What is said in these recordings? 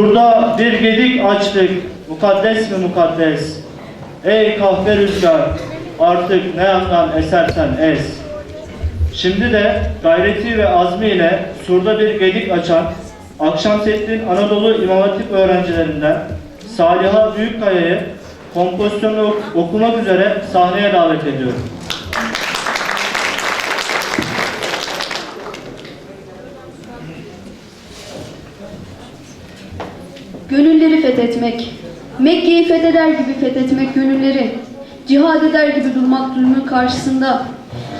Burada bir gedik açtık, mukaddes mi mukaddes? Ey kahve rüzgar, artık ne yandan esersen es. Şimdi de gayreti ve azmiyle surda bir gedik açan, Akşamseddin Anadolu İmam Hatip öğrencilerinden Saliha Büyükkaya'yı kompozisyonu okumak üzere sahneye davet ediyorum. Gönülleri fethetmek. Mekke'yi fetheder gibi fethetmek gönülleri. Cihad eder gibi durmak zulmün karşısında.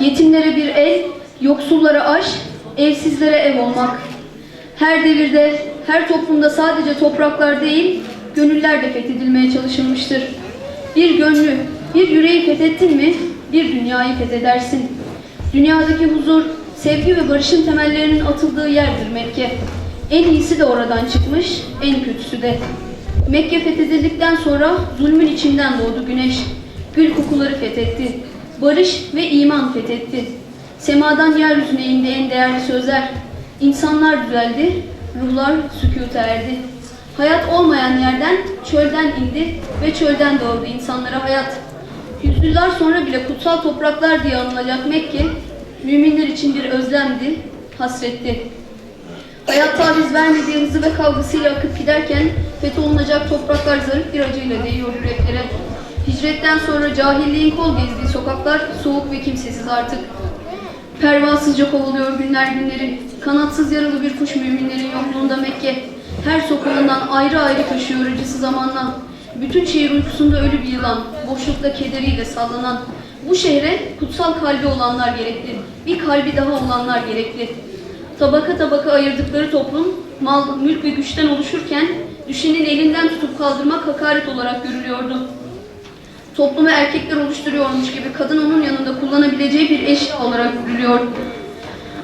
Yetimlere bir el, yoksullara aş, evsizlere ev olmak. Her devirde, her toplumda sadece topraklar değil, gönüller de fethedilmeye çalışılmıştır. Bir gönlü, bir yüreği fethettin mi, bir dünyayı fethedersin. Dünyadaki huzur, sevgi ve barışın temellerinin atıldığı yerdir Mekke. En iyisi de oradan çıkmış, en kötüsü de. Mekke fethedildikten sonra zulmün içinden doğdu güneş. Gül kokuları fethetti. Barış ve iman fethetti. Semadan yeryüzüne indi en değerli sözler. İnsanlar düzeldi, ruhlar sükuta erdi. Hayat olmayan yerden, çölden indi ve çölden doğdu insanlara hayat. Yüzyıllar sonra bile kutsal topraklar diye anılacak Mekke, müminler için bir özlemdi, hasretti. Hayat taviz vermediği hızı ve kavgasıyla akıp giderken fetholunacak topraklar zarif bir acıyla değiyor yüreklere. Hicretten sonra cahilliğin kol gezdiği sokaklar soğuk ve kimsesiz artık. Pervasızca kovalıyor günler günleri. Kanatsız yaralı bir kuş müminlerin yokluğunda Mekke. Her sokağından ayrı ayrı taşıyor acısı zamanla. Bütün şehir uykusunda ölü bir yılan, boşlukta kederiyle sallanan. Bu şehre kutsal kalbi olanlar gerekli. Bir kalbi daha olanlar gerekli. Tabaka tabaka ayırdıkları toplum, mal, mülk ve güçten oluşurken düşenin elinden tutup kaldırmak hakaret olarak görülüyordu. Toplumu erkekler oluşturuyormuş gibi kadın onun yanında kullanabileceği bir eşya olarak görülüyor.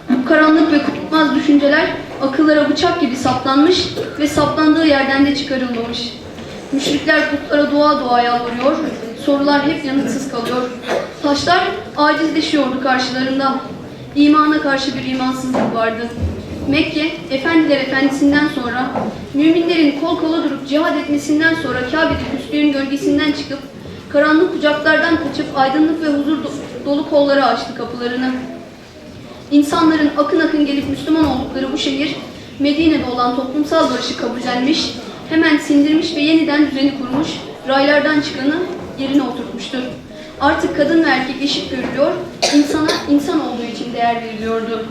Bu karanlık ve kutmaz düşünceler akıllara bıçak gibi saplanmış ve saplandığı yerden de çıkarılmamış. Müşrikler putlara dua dua yalvarıyor, sorular hep yanıtsız kalıyor. Taşlar acizleşiyordu karşılarında. İmana karşı bir imansızlık vardı. Mekke, efendiler efendisinden sonra, müminlerin kol kola durup cihad etmesinden sonra Kabe'de küslüğün gölgesinden çıkıp, karanlık kucaklardan kaçıp aydınlık ve huzur do- dolu kollara açtı kapılarını. İnsanların akın akın gelip Müslüman oldukları bu şehir, Medine'de olan toplumsal barışı kabullenmiş, hemen sindirmiş ve yeniden düzeni kurmuş, raylardan çıkanı yerine oturtmuştur. Artık kadın ve erkek eşit görülüyor, insana insan olduğu için değer veriliyordu.